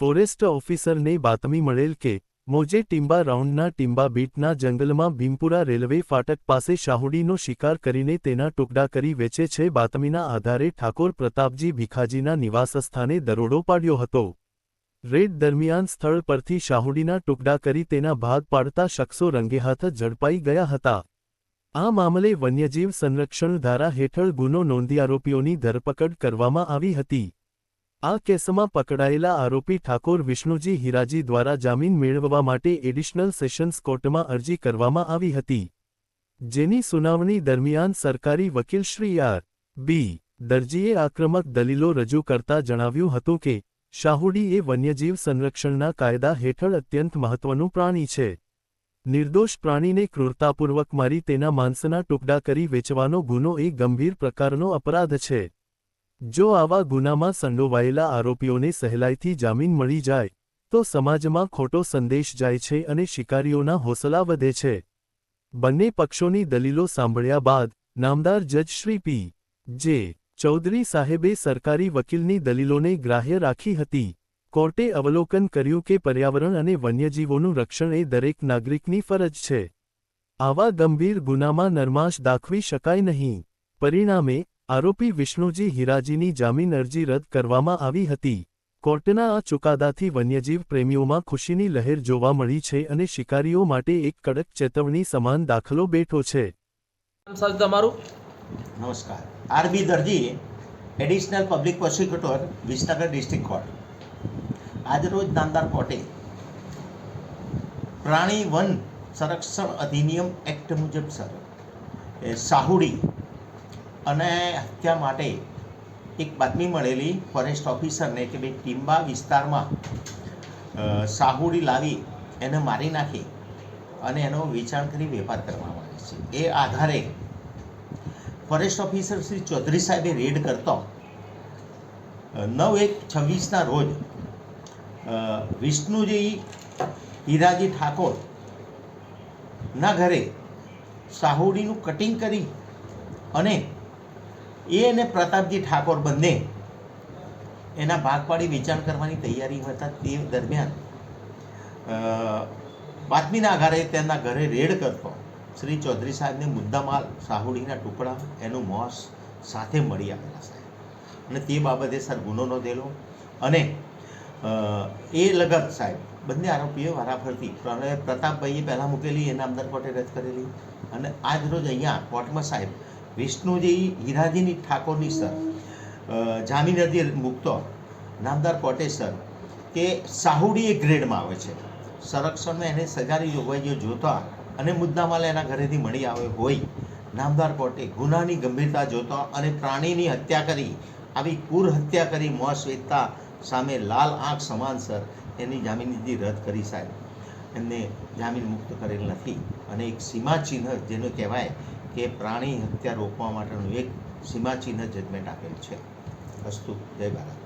Forest ઓફિસરને બાતમી મળેલ કે, મોજે ટીંબા રાઉન્ડના ટીંબા બીટના જંગલમાં ભીમપુરા રેલવે ફાટક પાસે શાહુડીનો શિકાર કરીને તેના ટુકડા કરી વેચે છે બાતમીના આધારે ઠાકોર પ્રતાપજી ભીખાજીના નિવાસસ્થાને દરોડો પાડ્યો હતો. રેડ દરમિયાન સ્થળ પરથી શાહુડીના ટુકડા કરી તેના ભાગ પાડતા શખ્સો રંગેહાથ ઝડપાઈ ગયા હતા. આ મામલે વન્યજીવ સંરક્ષણ ધારા હેઠળ ગુનો નોંધી આરોપીઓની ધરપકડ કરવામાં આવી હતી. આ કેસમાં પકડાયેલા આરોપી ઠાકોર વિષ્ણુજી હિરાજી દ્વારા જામીન મેળવવા માટે એડિશનલ સેશન્સ કોર્ટમાં અરજી કરવામાં આવી હતી. જેની સુનાવણી દરમિયાન સરકારી વકીલ શ્રી આર. બી. દરજીએ આક્રમક દલીલો રજૂ કરતા જણાવ્યું હતું કે શાહુડી એ વન્યજીવ સંરક્ષણના કાયદા હેઠળ અત્યંત મહત્વનું પ્રાણી છે. નિર્દોષ પ્રાણીને ક્રૂરતાપૂર્વક મારી તેના માંસના ટુકડા કરી વેચવાનો ગુનો એ ગંભીર પ્રકારનો અપરાધ છે. જો આવા ગુનામાં સંડોવાયેલા આરોપીઓને સહેલાઈથી જામીન મળી જાય, તો સમાજમાં ખોટો સંદેશ જાય છે અને શિકારીઓના હોસલા વધે છે. બંને પક્ષોની દલીલો સાંભળ્યા બાદ, નામદાર જજ શ્રી પી. જે. ચૌધરી સાહેબે સરકારી વકીલની દલીલોને ગ્રાહ્ય રાખી હતી. કોર્ટે અવલોકન કર્યું કે પર્યાવરણ અને વન્યજીવોનું રક્ષણ એ દરેક નાગરિકની ફરજ છે. આવા ગંભીર ગુનામાં નરમાશ દાખવી શકાય નહીં. પરિણામે આરોપી વિષ્ણુજી હિરાજીની જામીન અરજી રદ કરવામાં આવી હતી. કોર્ટના આ ચુકાદાથી વન્યજીવ પ્રેમીઓમાં ખુશીની લહેર જોવા મળી છે અને શિકારીઓ માટે એક કડક ચેતવણી સમાન દાખલો બેઠો છે. તમારું? નમસ્કાર. R B Darji additional public prosecutor Visnagar district court. આજરોજ નામદાર કોર્ટે પ્રાણી વન સંરક્ષણ અધિનિયમ એક્ટ મુજબ સર સાહુડી અને હત્યા માટે એક બાતમી મળેલી ફોરેસ્ટ ઓફિસરને કે ભાઈ ટીમ્બા વિસ્તારમાં સાહુડી લાવી એને મારી નાખી અને એનો વેચાણ કરી વેપાર કરવામાં આવે છે. એ આધારે ફોરેસ્ટ ઓફિસર શ્રી ચૌધરી સાહેબે રેડ કરતો નવ એક છવ્વીસના રોજ વિષ્ણુજી હીરાજી ઠાકોર ના ઘરે સાહુડીનું કટિંગ કરી અને એ અને પ્રતાપજી ઠાકોર બંને એના ભાગ પાડી વેચાણ કરવાની તૈયારી હતા તે દરમિયાન બાતમીના આધારે તેમના ઘરે રેડ કરતો શ્રી ચૌધરી સાહેબને મુદ્દામાલ સાહુડીના ટુકડા એનું મોસ સાથે મળી આવેલા સાહેબ. અને તે બાબતે સર ગુનો નોંધેલો અને એ લગત સાહેબ, બંને આરોપીઓ વારાફરતી પ્રતાપભાઈએ પહેલાં મૂકેલી, એના અંદર કોર્ટે રદ કરેલી અને આજ રોજ અહીંયા કોર્ટમાં સાહેબ વિષ્ણુજી હીરાજીની ઠાકોરની સર જામીનદી મૂકતો નામદાર કોર્ટે સર, કે સાહુડી એ ગ્રેડમાં આવે છે. સંરક્ષણમાં એને સજાની જોગવાઈઓ જોતા અને મુદ્દામાલ એના ઘરેથી મળી આવે હોય, નામદાર કોર્ટે ગુનાની ગંભીરતા જોતા અને પ્રાણીની હત્યા કરી, આવી કુર હત્યા કરી મોસ વેચતા સામે લાલ આંખ સમાન સર, એની જામીનની રદ કરી સાહેબ. એમને જામીન મુક્ત કરેલ નથી. અને એક સીમાચિહ્ન જેનું કહેવાય કે પ્રાણી હત્યા રોકવા માટેનું એક સીમાચિહ્ન જજમેન્ટ આપેલ છે. અસ્તુ જય ભારત.